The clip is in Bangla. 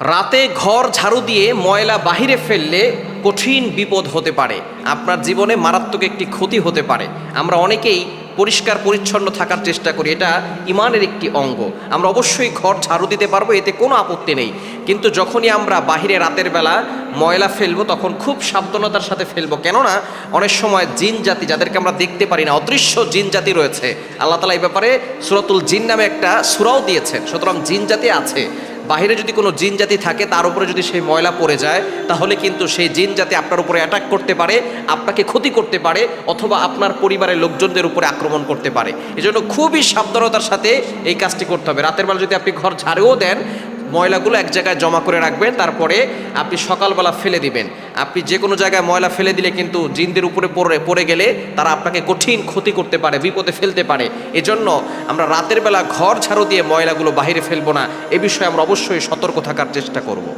রাতে ঘর ঝাড়ু দিয়ে ময়লা বাহিরে ফেললে কঠিন বিপদ হতে পারে। আপনার জীবনে মারাত্মক একটি ক্ষতি হতে পারে। আমরা অনেকেই পরিষ্কার পরিচ্ছন্ন থাকার চেষ্টা করি, এটা ইমানের একটি অঙ্গ। আমরা অবশ্যই ঘর ঝাড়ু দিতে পারব, এতে কোনো আপত্তি নেই। কিন্তু যখনই আমরা বাহিরে রাতের বেলা ময়লা ফেলব, তখন খুব সাবধানতার সাথে ফেলব। কেননা, অনেক সময় জিন জাতি, যাদেরকে আমরা দেখতে পারি না, অদৃশ্য জিন জাতি রয়েছে। আল্লাহ তালা এই ব্যাপারে সুরাতুল জিন নামে একটা সুরাও দিয়েছেন। সুতরাং জিন জাতি আছে। বাহিরে যদি কোনো জিন জাতি থাকে, তার উপরে যদি সেই ময়লা পড়ে যায়, তাহলে কিন্তু সেই জিন জাতি আপনার উপরে অ্যাটাক করতে পারে, আপনাকে ক্ষতি করতে পারে, অথবা আপনার পরিবারের লোকজনদের উপরে আক্রমণ করতে পারে। এজন্য খুবই সাবধানতার সাথে এই কাজটি করতে হবে। রাতের বেলা যদি আপনি ঘর ঝাড়েও দেন ময়লাগুলো এক জায়গায় জমা করে রাখবেন, তারপরে আপনি সকালবেলা ফেলে দিবেন। আপনি যে কোনো জায়গায় ময়লা ফেলে দিলে কিন্তু জিনদের উপরে পড়ে পড়ে গেলে তারা আপনাকে কঠিন ক্ষতি করতে পারে, বিপদে ফেলতে পারে। এজন্য আমরা রাতের বেলা ঘর ঝাড়ু দিয়ে ময়লাগুলো বাহিরে ফেলব না, এ বিষয়ে আমরা অবশ্যই সতর্ক থাকার চেষ্টা করব।